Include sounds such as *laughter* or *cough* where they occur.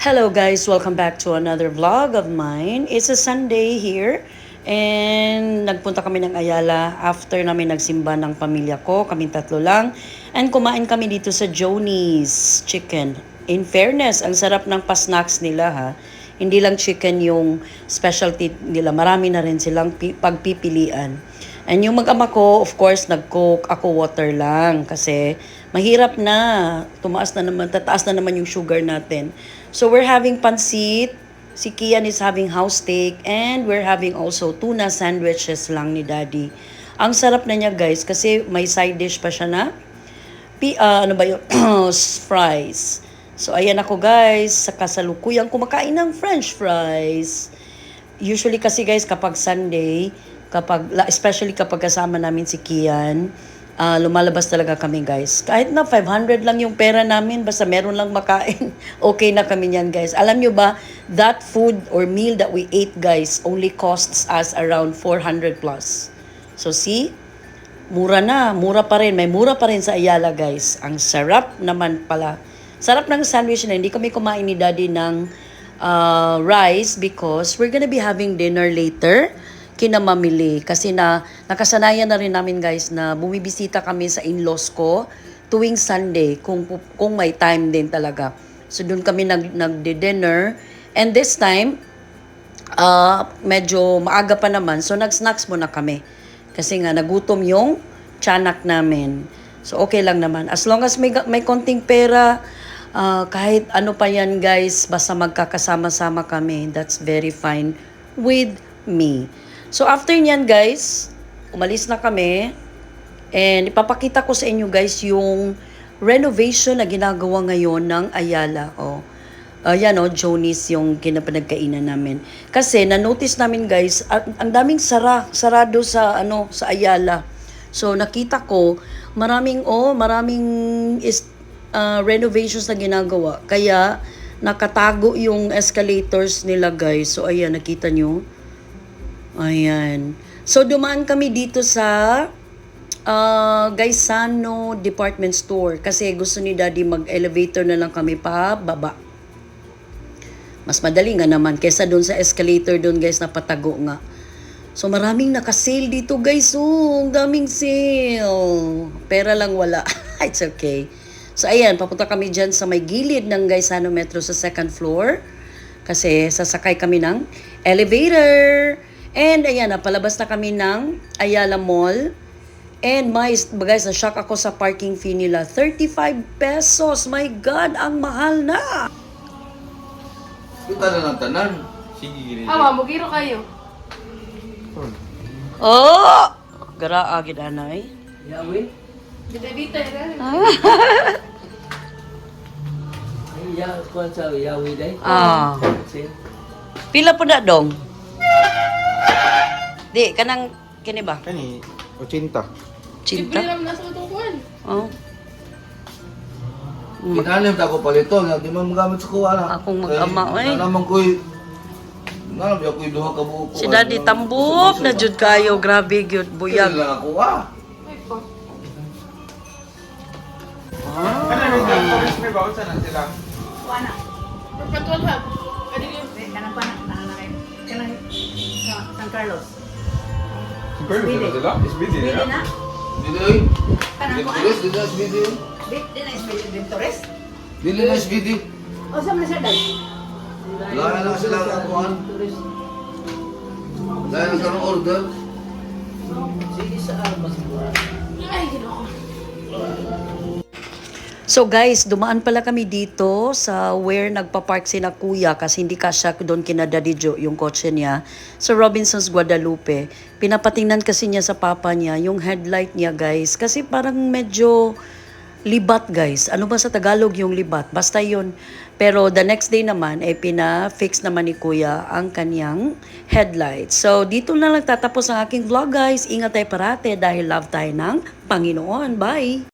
Hello guys, welcome back to another vlog of mine. It's a Sunday here and nagpunta kami ng Ayala after namin nagsimba ng pamilya ko, kaming tatlo lang. And kumain kami dito sa Joni's Chicken. In fairness, ang sarap ng pasnacks nila ha. Hindi lang chicken yung specialty nila, marami na rin silang pi- pagpipilian. And yung mag-ama ko, of course, nag-coke ako water lang kasi mahirap na. Tumaas na naman, tataas na naman yung sugar natin. So we're having pansit, si Kian is having house steak, and we're having also tuna sandwiches lang ni Daddy. Ang sarap na niya guys kasi may side dish pa siya na pi, ah, ano ba yun? *clears throat* fries. So ayan ako guys, sa kasalukuyang kumakain ng french fries. Usually kasi guys kapag Sunday, kapag especially kapag kasama namin si Kian, ah, lumalabas talaga kami guys. Kahit na 500 lang yung pera namin, basta meron lang makain, *laughs* okay na kami niyan guys. Alam nyo ba, that food or meal that we ate guys only costs us around 400 plus. So see, mura na, mura pa rin. May mura pa rin sa Ayala guys. Ang sarap naman pala. Sarap ng sandwich na hindi kami kumain ni daddy ng uh, rice because we're gonna be having dinner later kina mamili kasi na nakasanayan na rin namin guys na bumibisita kami sa in-laws ko tuwing Sunday kung kung may time din talaga. So doon kami nag nagde-dinner and this time ah medyo maaga pa naman so nag-snacks muna kami. Kasi nga nagutom yung tiyanak namin. So okay lang naman. As long as may may konting pera ah, kahit ano pa yan guys, basta magkakasama-sama kami, that's very fine with me. So after nyan guys, umalis na kami. And ipapakita ko sa inyo guys yung renovation na ginagawa ngayon ng Ayala. Oh. Ayan o, Joni's yung kinapanagkainan namin. Kasi na-notice namin guys, ang, ang daming sara, sarado sa ano sa Ayala. So nakita ko, maraming oh, maraming is, uh, renovations na ginagawa. Kaya nakatago yung escalators nila guys. So ayan, nakita nyo. Ayan. So dumaan kami dito sa uh, Gaisano Department Store kasi gusto ni Daddy mag-elevator na lang kami pa baba. Mas madali nga naman kesa doon sa escalator doon guys na patago nga. So maraming naka-sale dito guys. Oh, ang daming sale. Pera lang wala. *laughs* It's okay. So ayan, papunta kami dyan sa may gilid ng Gaisano Metro sa second floor. Kasi sasakay kami ng elevator. And ayan, napalabas na kami ng Ayala Mall. And my, guys, na-shock ako sa parking fee nila. 35 pesos. My God, ang mahal na. Kita na ng tanan. Sige, gini. Ama, mugiro kayo. Oh! Gara agid anay. Yawi? Dito dito eh. Ay, ya, kuan sa yawi day. Ah. Pila po na dong? Di, kanang, kini ba? Kani, 80. Libre Cinta? lang nasa utukuan. Oh. Kinalim ta ko palito, nga di man magamit sa kuha na. Akong mag-ama, oy. Na naman ko'y, na naman ko'y duha ka buko. Si Daddy tambok na jud kayo. Grabe gyud Buyag. buyag. lang ako ah. Ay pa. Perpetual hub. Adi yung Kanang pa na na kanang sa San Carlos. Pero sila sila? Is busy Bili nila? na. Dili oy. Kanang Dili ko. tulis, dili na SBD. Bili na bili din Torres. Dili na SBD. O sa man siya dai. Wala na lang sila ang kuhan. Dahil nagkaroon order. Sige sa mo. Ay, ginoo. So guys, dumaan pala kami dito sa where nagpa-park si na kuya kasi hindi kasya doon kina Daddy yung kotse niya sa Robinsons Guadalupe. Pinapatingnan kasi niya sa papa niya yung headlight niya guys kasi parang medyo libat guys. Ano ba sa Tagalog yung libat? Basta yun. Pero the next day naman, eh pina-fix naman ni kuya ang kanyang headlight. So dito na lang tatapos ang aking vlog guys. Ingat tayo parate dahil love tayo ng Panginoon. Bye!